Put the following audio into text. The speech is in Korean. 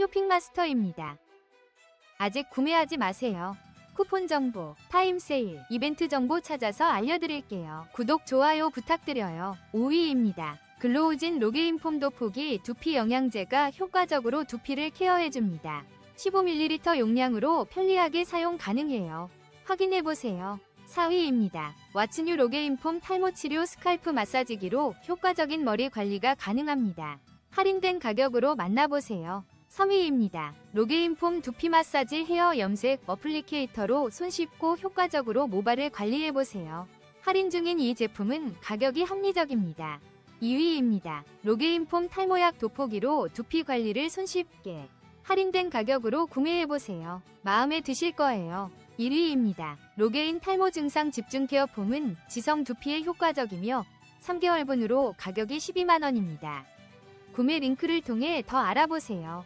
쇼핑마스터입니다. 아직 구매하지 마세요. 쿠폰 정보, 타임 세일, 이벤트 정보 찾아서 알려드릴게요. 구독, 좋아요 부탁드려요. 5위입니다. 글로우진 로게인 폼 도 포기 두피 영양제가 효과적으로 두피를 케어해줍니다. 15ml 용량으로 편리하게 사용 가능해요. 확인해보세요. 4위입니다. 왓츠뉴 로게인 폼 탈모 치료 스칼프 마사지기로 효과적인 머리 관리가 가능합니다. 할인된 가격으로 만나보세요. 3위입니다. 로게인 폼 두피 마사지 헤어 염색 어플리케이터로 손쉽고 효과적으로 모발을 관리해보세요. 할인 중인 이 제품은 가격이 합리적입니다. 2위입니다. 로게인 폼 탈모약 도포기로 두피 관리를 손쉽게 할인된 가격으로 구매해보세요. 마음에 드실 거예요. 1위입니다. 로게인 탈모 증상 집중 케어 폼은 지성 두피에 효과적이며 3개월분으로 가격이 12만원입니다. 구매 링크를 통해 더 알아보세요.